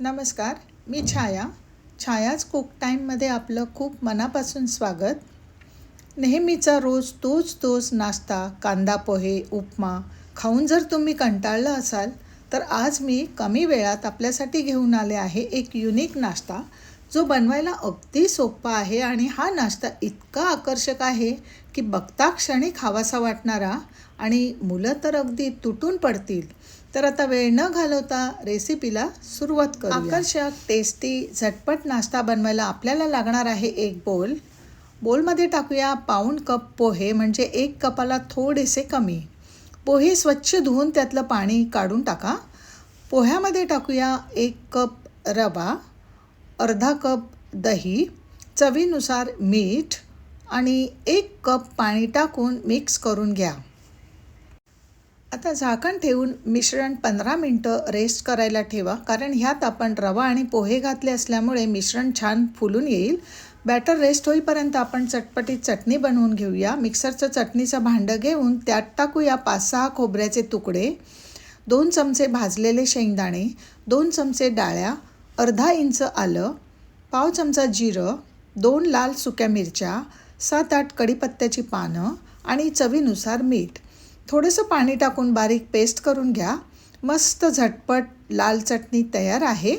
नमस्कार मी छाया. छायाच कुक टाईममध्ये आपलं खूप मनापासून स्वागत. नेहमीचा रोज तोच तोच नाश्ता कांदा पोहे उपमा खाऊन जर तुम्ही कंटाळलं असाल तर आज मी कमी वेळात आपल्यासाठी घेऊन आले आहे एक युनिक नाश्ता जो बनवायला अगदी सोपा आहे आणि हा नाश्ता इतका आकर्षक आहे की बघता क्षणी खावासा वाटणारा आणि मुलं तर अगदी तुटून पडतील. तर आता वेळ न घालवता रेसिपीला सुरुवात करू आकर्षक टेस्टी झटपट नाश्ता बनवायला आपल्याला लागणार आहे एक बोल बोलमध्ये टाकूया पाऊण कप पोहे म्हणजे एक कपाला थोडेसे कमी. पोहे स्वच्छ धुवून त्यातलं पाणी काढून टाका. पोह्यामध्ये टाकूया एक कप रवा अर्धा कप दही चवीनुसार मीठ आणि एक कप पाणी टाकून मिक्स करून घ्या. आता झाकण ठेवून मिश्रण पंधरा मिनटं रेस्ट करायला ठेवा. कारण ह्यात आपण रवा आणि पोहे घातले असल्यामुळे मिश्रण छान फुलून येईल. बॅटर रेस्ट होईपर्यंत आपण चटपटीत चटणी बनवून घेऊया. मिक्सरचं चटणीचं भांडं घेऊन त्यात टाकूया पाच सहा खोबऱ्याचे तुकडे दोन चमचे भाजलेले शेंगदाणे दोन चमचे डाळ्या अर्धा इंच आलं पाव चमचा जिरं दोन लाल सुक्या मिरच्या सात आठ कढीपत्त्याची पानं आणि चवीनुसार मीठ. थोडंसं पाणी टाकून बारीक पेस्ट करून घ्या. मस्त झटपट लाल चटणी तयार आहे.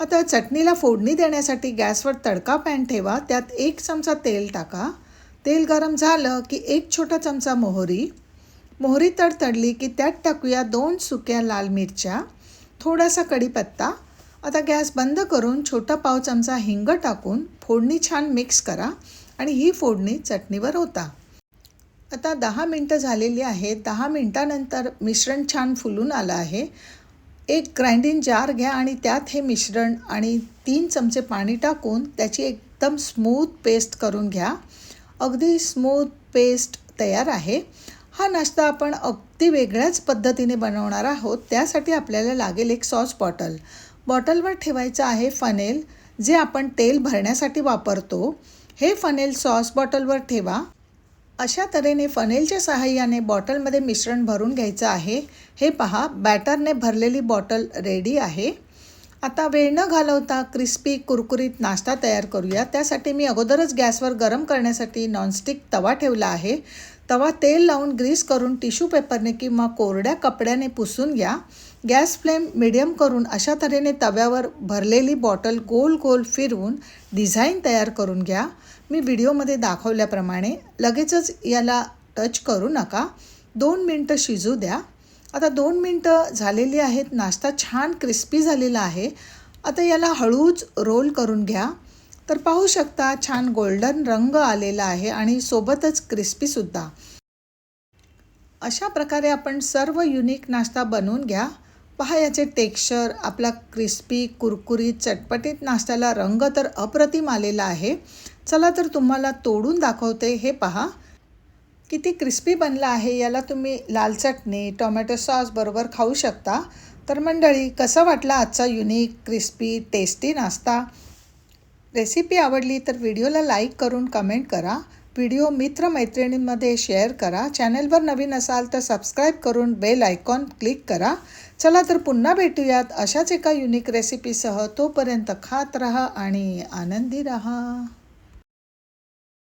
आता चटणीला फोडणी देण्यासाठी गॅसवर तडका पॅन ठेवा. त्यात एक चमचा तेल टाका. तेल गरम झालं की एक छोटा चमचा मोहरी. मोहरी तडतडली की त्यात टाकूया दोन सुक्या लाल मिरच्या. थोडासा कढीपत्ता. आता गॅस बंद करून छोटा पाव चमचा हिंग टाकून फोडणी छान मिक्स करा आणि ही फोडणी चटणीवर होता आता दहा मिनटं झालेली आहेत. दहा मिनटानंतर मिश्रण छान फुलून आलं आहे. एक ग्राइंडिंग जार घ्या आणि त्यात हे मिश्रण आणि तीन चमचे पाणी टाकून त्याची एकदम स्मूथ पेस्ट करून घ्या. अगदी स्मूथ पेस्ट तयार आहे. हा नाश्ता आपण अगदी वेगळ्याच पद्धतीने बनवणार आहोत. त्यासाठी आपल्याला लागेल एक सॉस बॉटल. बॉटलवर ठेवायचं आहे फनेल जे आपण तेल भरण्यासाठी वापरतो. हे फनेल सॉस बॉटलवर ठेवा. अशा तऱ्हेने फनेलच्या सहाय्याने बॉटलमध्ये मिश्रण भरून घ्यायचं आहे. हे पहा बॅटरने भरलेली बॉटल रेडी आहे. आता वेळ न घालवता क्रिस्पी कुरकुरीत नाश्ता तयार करूया. त्यासाठी मी अगोदरच गॅसवर गरम करण्यासाठी नॉनस्टिक तवा ठेवला आहे. तवा तेल लावून ग्रीस करून टिश्यू पेपरने किंवा कोरड्या कपड्याने पुसून घ्या. गॅस फ्लेम मिडियम करून अशा तऱ्हेने तव्यावर भरलेली बॉटल गोल गोल फिरवून डिझाईन तयार करून घ्या. मी व्हिडिओमध्ये दाखवल्याप्रमाणे लगेचच याला टच करू नका. दोन मिनटं शिजू द्या. आता दोन मिनटं झालेली आहेत. नाश्ता छान क्रिस्पी झालेला आहे. आता याला हळूच रोल करून घ्या. तर पाहू शकता छान गोल्डन रंग आलेला आहे आणि सोबतच क्रिस्पीसुद्धा अशा प्रकारे आपण सर्व युनिक नाश्ता बनवून घ्या. पहा याचे टेक्स्चर. आपला क्रिस्पी कुरकुरीत चटपटीत नाश्त्याला रंग तर अप्रतिम आलेला आहे. चला तर तुम्हाला तोडून दाखवते. हे पहा. किती क्रिस्पी बनला आहे. याला तुम्ही लाल चटणी टोमॅटो सॉस बरोबर खाऊ शकता. तर मंडळी कसा वाटला आजचा युनिक क्रिस्पी टेस्टी नाश्ता? रेसिपी आवडली तर व्हिडिओला लाईक करून कमेंट करा. व्हिडिओ मित्रमैत्रिणींमध्ये शेअर करा. चॅनलवर नवीन असाल तर सबस्क्राईब करून बेल आयकॉन क्लिक करा. चला तर पुन्हा भेटूयात अशाच एका युनिक रेसिपीसह तोपर्यंत खात रहा आणि आनंदी रहा.